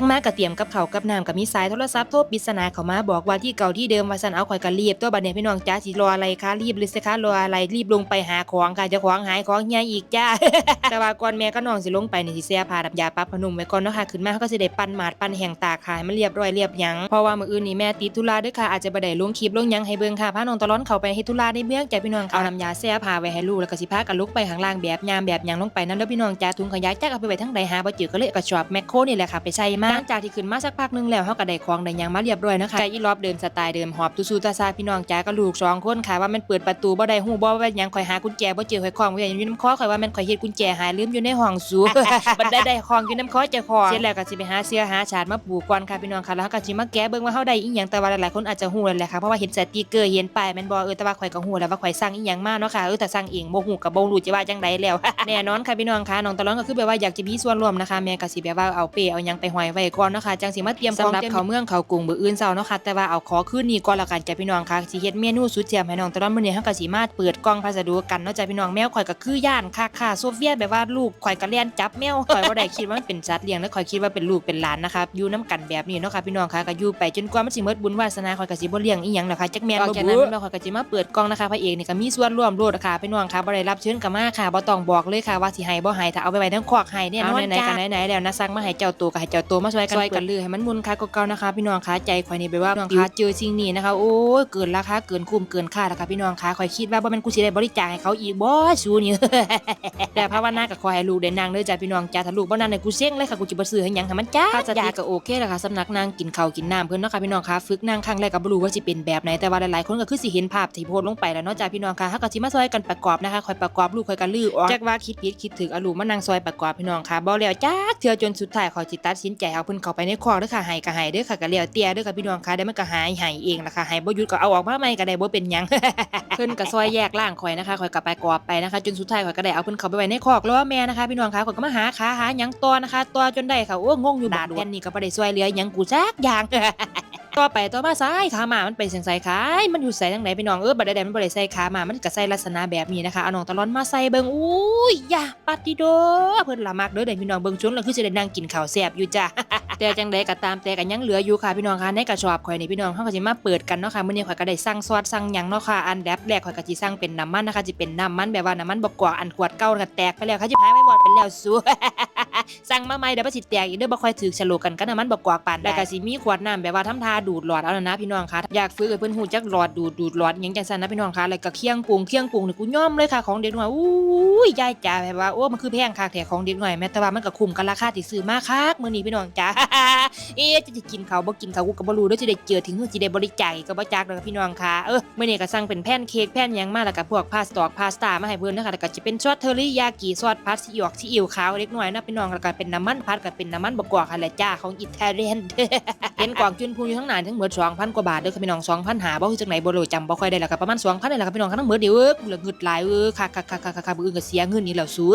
งมากกะเตรียมกับเขากับน้ำกับมีสายโทรศัพท์โทรปริศนาเขามาบอกว่าที่เก่าที่เดิมว่าสันเอาข่อยก็รีบตัวบัดเนี่ยพี่น้องจ้าสิรออะไรคะรีบเลยสิคะรออะไรรีบลงไปหาของค่ะจะของหายของเฮียอีกจ้า แต่ว่าก่อนแม่ก็น้องสิลงไปในสิเสียผ้าดับยาปรับพนุ่มไว้ก่อนเนาะค่ะขึ้นมาเขาก็สิได้ปั้นหมาดปั้นแห้งตาขายมันเรียบร้อยเรียบยังเพราะว่ามื้ออื่นนี่แม่ติดธุระด้วยค่ะอาจจะบ่ได้ลงคลิปลงยังให้เบิ่งค่ะพาน้องตะล้อนเข้าไปเฮ็ดธุระในเมืองจ้ะพี่น้องเอาน้ำยาแซ่ผ้าไว้ให้ลูกแล้วก็สิพากันลุกไปข้างล่างแบบยามแบบยังลงไปนั่นเด้อพี่น้องจ้าถุงขยะจักเอาไปไว้ทั้งใดหาบ่เจอก็เลยกระสอบแมคโครนี่แหละค่ะไปใช้มาหลังจากที่ขึ้นมาสักพักนึงแล้วเฮาก็ได้ของได้หยังมาเรียบร้อยนะคะใจอีรอบเดิมสไตล์เดิมหอบตุซูตาซาพี่น้องจ้าก็ลูกสองคนค่ะว่ามันเปิดประตูบ่ได้ฮู้บ่ว่าหยังข่อยหากุญแจบ่เจอข่อยคล้องไว้อยู่น้ำคอข่อยว่ามันข่อยเฮ็ดกุญแจหายลืมอยู่ในห้องสูบัดได้ได้ของอยู่น้ำคอเจ้าของเสร็จแล้วก็สิไปหาเสื้อหาชาดมาปูก่อนค่ะพี่น้องค่ะแล้วเราก็สิมาแกะเบิ่งว่าเฮาได้อีหยังแต่ว่าหลายๆคนอาจจะฮู้แล้วแหละค่ะเพราะว่าเห็นสติกเกอร์เห็นป้ายแม่นบ่เออแต่ว่าข่อยก็ฮู้แล้วว่าข่อยสั่งอีหยังมาเนาะค่ะเออแต่สั่งเองบ่ฮู้ก็บ่รู้จะว่าจังไดแล้วแน่นอนค่ะพี่น้องค่ะน้องตะลอนก็คือแบบว่าอยากจะมีส่วนร่วมนะคะแม่ก็สิแบบว่าเอาเป้เอาหยังไปห้อยไว้ก่อนเนาะค่ะจังสิมาเตรียมของสำหรับเขาเมืองเขากรุงมื้ออื่นเช้าเนาะค่ะแต่ว่าเอาขอคืนนี้ก่อนละกันจ้ะพี่น้องค่ะสิเฮ็ดเมนูสุดเจียมให้น้องตะลอนมื้อนี้เฮาก็สิมาเปิดกล่องพัสดุกันเนาะจ้ะพี่น้องแมวข่อยก็คือย่านค่ะค่ะโซเฟียแบบว่าลูกข่อยก็เลียนจับแมวข่อยบ่ได้คิดว่ามันเป็นสัตว์เลี้ยงแล้วข่อยคิดว่าเป็นลูกเป็นหลานนะคะอยู่น้กันแบบนี้เนาะค่ะพี่น้องค่ะก็อยู่ไปจนกว่ามันสิหมดบุญวาสนาข่อยก็สิบ่เลี้ยงอีหยังแล้วค่ะจักแม่นบ่จากนั้นแล้วข่อยก็สิมาเปิดกล่องนะคะพระเอกนี่ก็มีส่วนร่วมโลดค่ะพี่น้องค่ะบ่ได้รับเชิญก็มาค่ะบ่ต้องบอกเลยค่ะว่าสิให้บ่ให้ถ้าเอาไปไว้ทั้งคอกให้เนี่ยนอนไหนๆกันไหนๆแล้วนะสั่งมาให้เจ้าตัวก็ให้เจ้าตัวมาช่วยกันช่วยกันลือให้มันมุนค่ะก็เก่านะคะ พี่น้องค่ะใจข่อยนี่แบบว่าพี่น้องค่ะเจอสิ่งนี้นะคะโอ้ยเกินราคาเกินคุ้มเกินค่าแล้วค่ะพี่น้องค่ะข่อยคิดว่าบ่แม่นกูสิได้บริจาคให้เขาอีกบ่ชูนี่แต่ภาวนาก็ขอให้ลูกได้นางเด้อจ้าพี่น้องจ้าถ้าลูกบ่นางเนี่ยกูเซ็งเลยค่ะกูสิบ่ซื้อให้หยังให้มันจ้าถ้าจะดีก็โอเคแหละค่ะสำนักนางกินข้าวกินน้ำเพิ่นเนาะค่ะพี่น้องค่ะฝึกนางครั้งแรกก็บ่รู้ว่าสิเป็นแบบไหนแต่ว่าหลายๆคนก็คือสิเห็นภาพที่โพสต์ลงไปแล้วเนาะจ้าพี่น้องค่ะเฮาก็สิมาซอยกันประกอบนะคะคอยประกอบลูกคอยกันลือออกจักว่าคิดผิดคิดถึกเอาลูกมานั่งซอยประกอบพี่น้องค่ะบ่แล้วจ้าเทื่อจนสุดท้ายขอยสิตัดสินใจเอาเพิ่นเข้าไปในคอกเด้อค่ะหายก็หายเด้อค่ะก็แล้วแต่เด้อค่ะพี่น้องค่ะได้มันก็หายหายเองล่ะค่ะให้บ่หยุดก็เอาออกมาใหม่ก็ได้บ่เป็นหยังเพิ่นก็ซอยแยกล่างข่อยนะคะข่อยก็ไปกอบไปนะคะจนสุดท้ายข่อยก็ได้เอาเพิ่นเข้าไปไว้ในคอกแล้วแม่นะคะพี่น้องคะข่อยก็มาหาขาหาหยังตัวนะคะตัวจนได้ค่ะโอ้งงอยู่บาดแผ่นนี่ก็บ่ได้ซอยเหลือหยังกูจักอย่าง ต่อไปต่อมาซ้ายขาหมามันเป็นเสียงใส่ขามันอยู่ใส่ทางไหนพี่น้องเออบัดใดๆมันบ่ได้ใส่ขาหมามันก็ใส่ลักษณะแบบนี้นะคะเอาน้องตะลอนมาใส่เบิ่งอุ้ยอย่าปัดดิโดเพิ่นละมักเด้อเด้พี่น้องเบิ่งชวนแล้วคือสิได้นั่งกินข้าวแซ่บอยู่จ้ะ แต่จังใดก็ตามแต่ก็ยังเหลืออยู่ค่ะพี่น้องค่ะในกระสอบข่อยนี่พี่น้องเฮาก็สิมาเปิดกันเนาะค่ะมื้อนี้ข่อยก็ได้สั่งซอสสั่งหยังเนาะค่ะอันดับแรกข่อยก็สิสั่งเป็นน้ำมันนะคะสิเป็นน้ำมันแบบว่าน้ำมันบ่กอกอันขวดเก่าก็แตกไปแล้วค่ะสิหายไม่หมดไปแล้วสู้สั่งมาใหม่เดี๋ยวบ่สิแตกอีกเด้อบ่ค่อยถือฉลกกันกับน้ำมันบ่กอกปานแล้วก็สิมีขวดน้ำแบบว่าทำทาดูดหลอดเอานะนะพี่น้องค่ะอยากฝึกให้เพิ่นฮู้จักหลอดดูดดูดหลอดหยังจังซั่นนะพี่น้องค่ะแล้วก็เคียงปรุงเคียงปรุงนี่กูยอมเลยค่ะของเด็กน้อยอู้ยยายจ๋าแบบว่าโอ้มันคือแพงคักแท้ของเด็กน้อยแม้แต่ว่ามันก็คุ้มกับราคาที่ซื้อมาคักมื้อนี้พี่น้องจ๋าเอ๊ะจะจะกินเขาบ่กินเขากูก็บ่รู้เด้อจะได้เจอถึงหูสิได้บริจาคก็บ่จักดอกค่ะพี่น้องค่ะเออเมื้อนี้ก็สั่งเป็นแผ่นเค้กแผ่นหยังมาแล้วก็พวกพาสตอกพาสต้ามาให้เพิ่นนะคะแล้วก็จะเป็นซอสเทอริยากิซอสพัดซีอิ๊วซีอิ๊วขาวเล็กน้อยนะพี่น้องแล้วก็เป็นน้ำมันพัดก็เป็นน้ำมันบกกอกค่ะแหละจ้าของอิตาเลียนเห็นกล่องจุนพูอยู่ทั้งหน้าทั้งหมด2,000กว่าบาทเด้อค่ะพี่น้อง2,000หาบ่ฮู้จักไหนบ่รู้จำบ่ค่อยได้แล้วก็ประมาณ2,000นี่แหละค่ะพี่น้องทั้งหมดเดี๋ยวเอ้อกูละงึดหลายเอ้อค่ะๆๆๆๆบ่อื่นก็เสียเงินนี่แล้วสู้